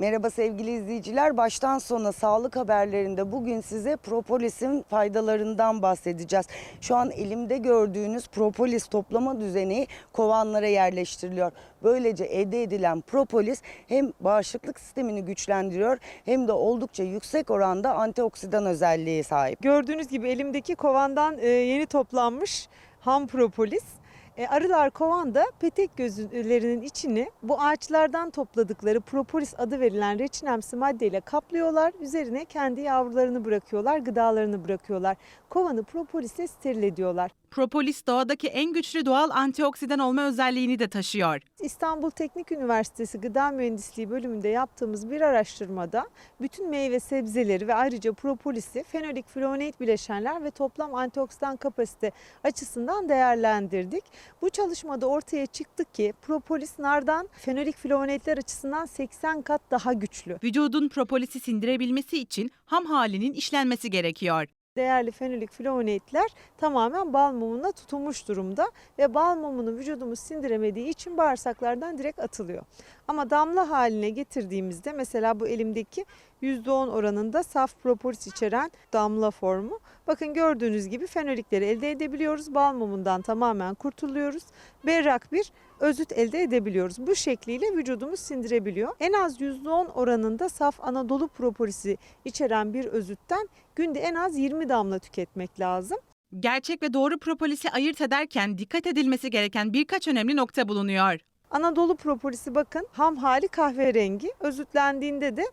Merhaba sevgili izleyiciler. Baştan sona sağlık haberlerinde bugün size propolisin faydalarından bahsedeceğiz. Şu an elimde gördüğünüz propolis toplama düzeni kovanlara yerleştiriliyor. Böylece elde edilen propolis hem bağışıklık sistemini güçlendiriyor hem de oldukça yüksek oranda antioksidan özelliği sahip. Gördüğünüz gibi elimdeki kovandan e, yeni toplanmış ham propolis. E, arılar kovanda petek gözlerinin içini bu ağaçlardan topladıkları propolis adı verilen reçinemsi maddeyle kaplıyorlar. Üzerine kendi yavrularını bırakıyorlar, gıdalarını bırakıyorlar. Kovanı propolisle steril ediyorlar. Propolis doğadaki en güçlü doğal antioksidan olma özelliğini de taşıyor. İstanbul Teknik Üniversitesi Gıda Mühendisliği bölümünde yaptığımız bir araştırmada bütün meyve sebzeleri ve ayrıca propolisi fenolik flavonoid bileşenler ve toplam antioksidan kapasite açısından değerlendirdik. Bu çalışmada ortaya çıktı ki propolis nardan fenolik flavonoidler açısından 80 kat daha güçlü. Vücudun propolisi sindirebilmesi için ham halinin işlenmesi gerekiyor. Değerli fenolik flavonoidler tamamen bal mumuna tutunmuş durumda ve bal mumunu vücudumuz sindiremediği için bağırsaklardan direkt atılıyor. Ama damla haline getirdiğimizde mesela bu elimdeki %10 oranında saf propolis içeren damla formu. Bakın gördüğünüz gibi fenolikleri elde edebiliyoruz. Bal mumundan tamamen kurtuluyoruz. Berrak bir özüt elde edebiliyoruz. Bu şekliyle vücudumuz sindirebiliyor. En az %10 oranında saf Anadolu propolisi içeren bir özütten günde en az 20 damla tüketmek lazım. Gerçek ve doğru propolisi ayırt ederken dikkat edilmesi gereken birkaç önemli nokta bulunuyor. Anadolu propolisi bakın ham hali kahverengi. Özütlendiğinde de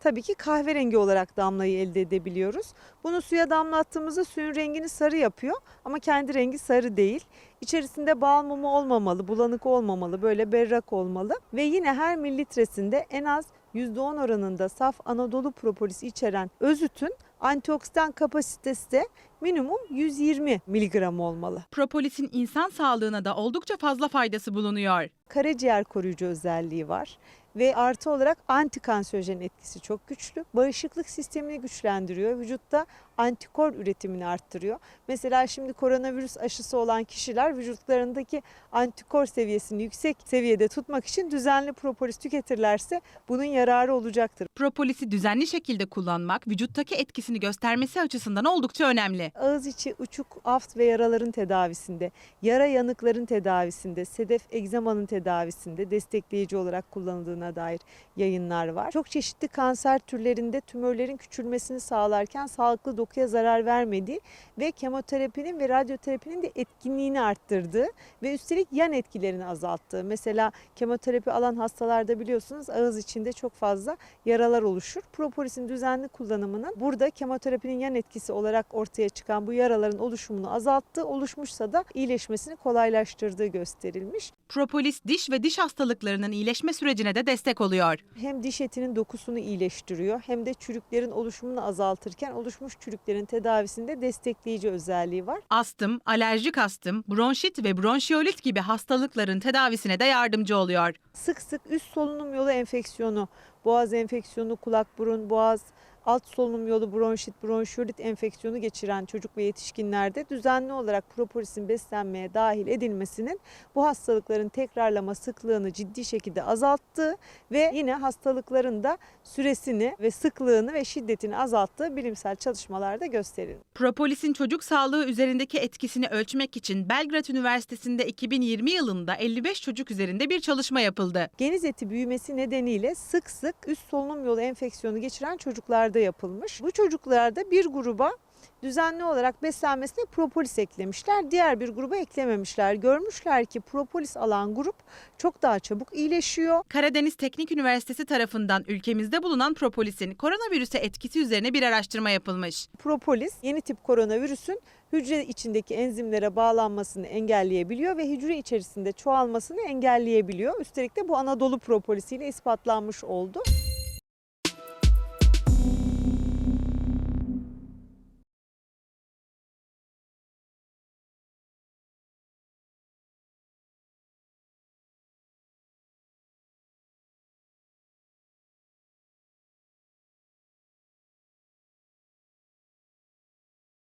tabii ki kahverengi olarak damlayı elde edebiliyoruz. Bunu suya damlattığımızda suyun rengini sarı yapıyor ama kendi rengi sarı değil. İçerisinde bal mumu olmamalı, bulanık olmamalı, böyle berrak olmalı ve yine her mililitresinde en az %10 oranında saf Anadolu propolisi içeren özütün antioksidan kapasitesi de minimum 120 miligram olmalı. Propolisin insan sağlığına da oldukça fazla faydası bulunuyor. karaciğer koruyucu özelliği var ve artı olarak antikanserojen etkisi çok güçlü. Bağışıklık sistemini güçlendiriyor. Vücutta antikor üretimini arttırıyor. Mesela şimdi koronavirüs aşısı olan kişiler vücutlarındaki antikor seviyesini yüksek seviyede tutmak için düzenli propolis tüketirlerse bunun yararı olacaktır. Propolisi düzenli şekilde kullanmak vücuttaki etkisini göstermesi açısından oldukça önemli. Ağız içi uçuk aft ve yaraların tedavisinde, yara yanıkların tedavisinde, sedef egzamanın tedavisinde destekleyici olarak kullanıldığına dair yayınlar var. Çok çeşitli kanser türlerinde tümörlerin küçülmesini sağlarken sağlıklı dokuya zarar vermediği ve kemoterapinin ve radyoterapinin de etkinliğini arttırdığı ve üstelik yan etkilerini azalttığı. Mesela kemoterapi alan hastalarda biliyorsunuz ağız içinde çok fazla yaralar oluşur. Propolisin düzenli kullanımının burada kemoterapinin yan etkisi olarak ortaya çıkan bu yaraların oluşumunu azalttığı, oluşmuşsa da iyileşmesini kolaylaştırdığı gösterilmiş. Propolis diş ve diş hastalıklarının iyileşme sürecine de destek oluyor. Hem diş etinin dokusunu iyileştiriyor hem de çürüklerin oluşumunu azaltırken oluşmuş çürüklerin tedavisinde destekleyici özelliği var. Astım, alerjik astım, bronşit ve bronşiyolit gibi hastalıkların tedavisine de yardımcı oluyor. Sık sık üst solunum yolu enfeksiyonu, boğaz enfeksiyonu, kulak burun, boğaz alt solunum yolu bronşit, bronşiolit enfeksiyonu geçiren çocuk ve yetişkinlerde düzenli olarak propolisin beslenmeye dahil edilmesinin bu hastalıkların tekrarlama sıklığını ciddi şekilde azalttığı ve yine hastalıkların da süresini ve sıklığını ve şiddetini azalttığı bilimsel çalışmalarda gösterildi. Propolisin çocuk sağlığı üzerindeki etkisini ölçmek için Belgrad Üniversitesi'nde 2020 yılında 55 çocuk üzerinde bir çalışma yapıldı. Geniz eti büyümesi nedeniyle sık sık üst solunum yolu enfeksiyonu geçiren çocuklarda yapılmış. Bu çocuklarda bir gruba düzenli olarak beslenmesine propolis eklemişler. Diğer bir gruba eklememişler. Görmüşler ki propolis alan grup çok daha çabuk iyileşiyor. Karadeniz Teknik Üniversitesi tarafından ülkemizde bulunan propolisin koronavirüse etkisi üzerine bir araştırma yapılmış. Propolis yeni tip koronavirüsün hücre içindeki enzimlere bağlanmasını engelleyebiliyor ve hücre içerisinde çoğalmasını engelleyebiliyor. Üstelik de bu Anadolu propolisiyle ispatlanmış oldu.